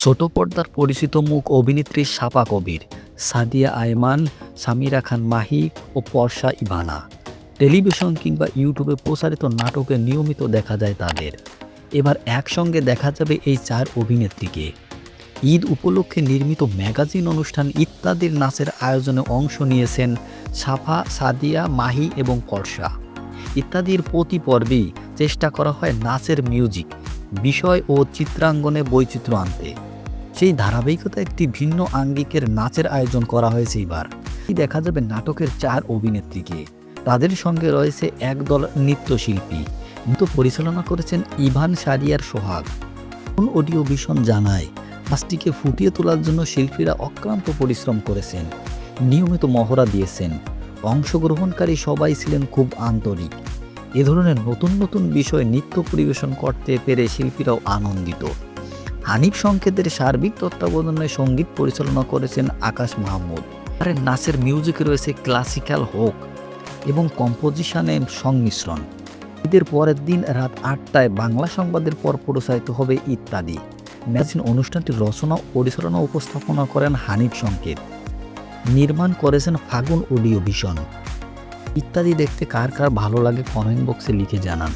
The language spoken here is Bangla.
ছোট পর্দার পরিচিত মুখ অভিনেত্রী সাপা কবির, সাদিয়া আয়মান, সামিরা খান মাহি ও পর্ষা ইভানা। টেলিভিশন কিংবা ইউটিউবে প্রচারিত নাটকে নিয়মিত দেখা যায় তাদের। এবার একসঙ্গে দেখা যাবে এই চার অভিনেত্রীকে। ঈদ উপলক্ষে নির্মিত ম্যাগাজিন অনুষ্ঠান ইত্যাদির নাচের আয়োজনে অংশ নিয়েছেন সাফা, সাদিয়া, মাহি এবং পর্ষা। ইত্যাদির প্রতি পর্বেই চেষ্টা করা হয় নাচের মিউজিক, বিষয় ও চিত্রাঙ্গনে বৈচিত্র্য আনতে। সেই ধারাবাহিকতা একটি ভিন্ন আঙ্গিকের নাচের আয়োজন করা হয়েছে এবার দেখা যাবে নাটকের চার অভিনেত্রীকে। তাদের সঙ্গে রয়েছে একদল নৃত্যশিল্পী। নৃত্য পরিচালনা করেছেন ইভান সারিয়ার সোহাগ। কোন অডিও ভিশন জানায় নাচটিকে ফুটিয়ে তোলার জন্য শিল্পীরা অক্লান্ত পরিশ্রম করেছেন। নিয়মিত মহড়া দিয়েছেন। অংশগ্রহণকারী সবাই ছিলেন খুব আন্তরিক। এ ধরনের নতুন নতুন বিষয় নৃত্য পরিবেশন করতে পেরে শিল্পীরাও আনন্দিত। হানিফ সংকেতের সার্বিক তত্ত্বাবধানে সংগীত পরিচালনা করেছেন আকাশ মাহমুদ। আর নাচের মিউজিকে রয়েছে ক্লাসিক্যাল হোক এবং কম্পোজিশনে সংমিশ্রণ। ঈদের পরের দিন রাত আটটায় বাংলা সংবাদের পর প্রসারিত হবে ইত্যাদি। ম্যাগাজিন অনুষ্ঠানটির রচনা পরিচালনা উপস্থাপনা করেন হানিফ সংকেত। নির্মাণ করেছেন ফাগুন অডিও ভিশন। ইত্যাদি দেখতে কার কার ভালো লাগে কমেন্ট বক্সে লিখে জানান।